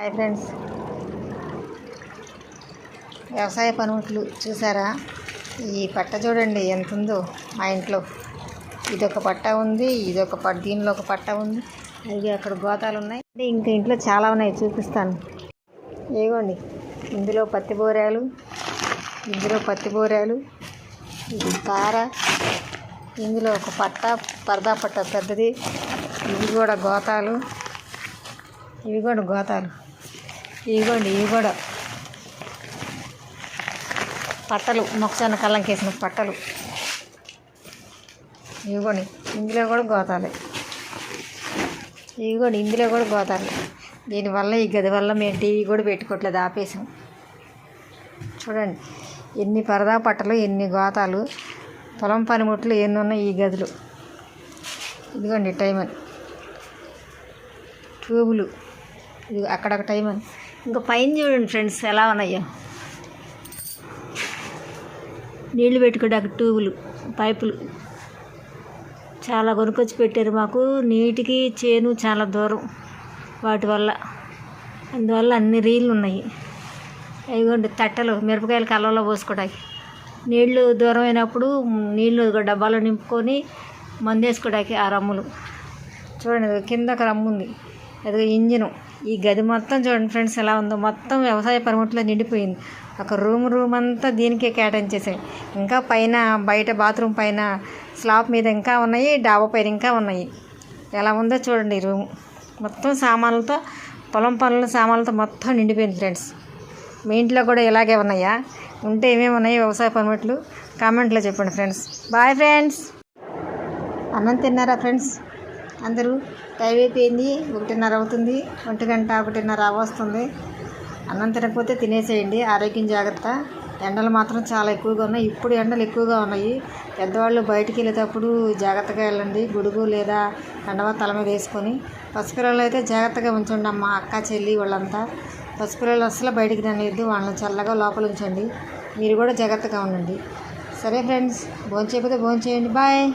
Hi friends. వ్యవసాయ పనిముట్లు చూసారా? ఈ పట్ట చూడండి ఎంత ఉందో మా ఇంట్లో. ఇదొక పట్ట ఉంది ఇదొక పట్ దీనిలో ఒక పట్ట ఉంది. అది అక్కడ గోతాలు ఉన్నాయి అంటే ఇంకా ఇంట్లో చాలా ఉన్నాయి చూపిస్తాను. ఏగోండి ఇందులో పత్తి బోరాలు ఇందులో పత్తి బోరాలు ఇది కార ఇందులో ఒక పట్ట పరదా పట్ట పెద్దది. ఇవి కూడా గోతాలు. ఇవి కూడా గోతాలు. ఇవిగోండి ఇవి కూడా పట్టలు మొక్కజొన్న కళ్ళంకేసిన పట్టలు. ఇవిగోండి ఇందులో కూడా గోతాలే. ఇవిగోండి ఇందులో కూడా గోతాలు. దీనివల్ల ఈ గది వల్ల మేము టీవీ కూడా పెట్టుకోవట్లేదు ఆపేసాం. చూడండి ఎన్ని పరదా పట్టలు ఎన్ని గోతాలు పొలం పనిముట్లు ఎన్ని ఉన్నాయి ఈ గదులు. ఇదిగోండి టైమన్ ట్యూబులు. ఇది అక్కడొక టైమన్ ఇంకా పైన చూడండి ఫ్రెండ్స్ ఎలా ఉన్నాయో. నీళ్ళు పెట్టుకోవడానికి ట్యూబులు పైపులు. చాలా కొనుక్కొచ్చి పెట్టారు మాకు. నీటికి చేను చాలా దూరం వాటి వల్ల. అందువల్ల అన్ని రీళ్ళు ఉన్నాయి. ఇదిగోండి తట్టలు మిరపకాయలు కళ్ళలో పోసుకోవడానికి. నీళ్ళు దూరం అయినప్పుడు నీళ్ళు డబ్బాలో నింపుకొని మందేసుకోవడానికి ఆ రమ్ములు. చూడండి కింద ఒక రమ్ము ఉంది అది ఇంజిన్. ఈ గది మొత్తం చూడండి ఫ్రెండ్స్ ఎలా ఉందో. మొత్తం వ్యవసాయ పనిముట్లో నిండిపోయింది. ఒక రూమ్ రూమ్ అంతా దీనికే కేటాయించేసాయి ఇంకా పైన బయట బాత్రూమ్ పైన స్లాబ్ మీద ఇంకా ఉన్నాయి డాబా పైన ఇంకా ఉన్నాయి. ఎలా ఉందో చూడండి ఈ రూమ్. మొత్తం సామాన్లతో పొలం పనుల సామాన్లతో మొత్తం నిండిపోయింది ఫ్రెండ్స్. మీ ఇంట్లో కూడా ఇలాగే ఉన్నాయా? ఉంటే ఏమేమి ఉన్నాయి వ్యవసాయ పనిముట్లు కామెంట్లో చెప్పండి ఫ్రెండ్స్. Bye friends. అన్నం తిన్నారా ఫ్రెండ్స్? అందరూ టైం అయిపోయింది ఒకటిన్నర అవుతుంది ఒంటి గంట ఒకటిన్నర వస్తుంది అన్నం తినకపోతే తినేసేయండి ఆరోగ్యం జాగ్రత్త. ఎండలు మాత్రం చాలా ఎక్కువగా ఉన్నాయి. ఇప్పుడు ఎండలు ఎక్కువగా ఉన్నాయి. పెద్దవాళ్ళు బయటికి వెళ్ళేటప్పుడు జాగ్రత్తగా వెళ్ళండి. గొడుగు లేదా కండవ తల మీద వేసుకొని. పసిపిల్లలు అయితే జాగ్రత్తగా ఉంచండి అమ్మ అక్క చెల్లి వాళ్ళంతా. పసిపిల్లలు అసలు బయటికి రానియద్దు. వాళ్ళని చల్లగా లోపల ఉంచండి. మీరు కూడా జాగ్రత్తగా ఉండండి. సరే ఫ్రెండ్స్ భోంచేయకపోతే భోంచేయండి. బాయ్.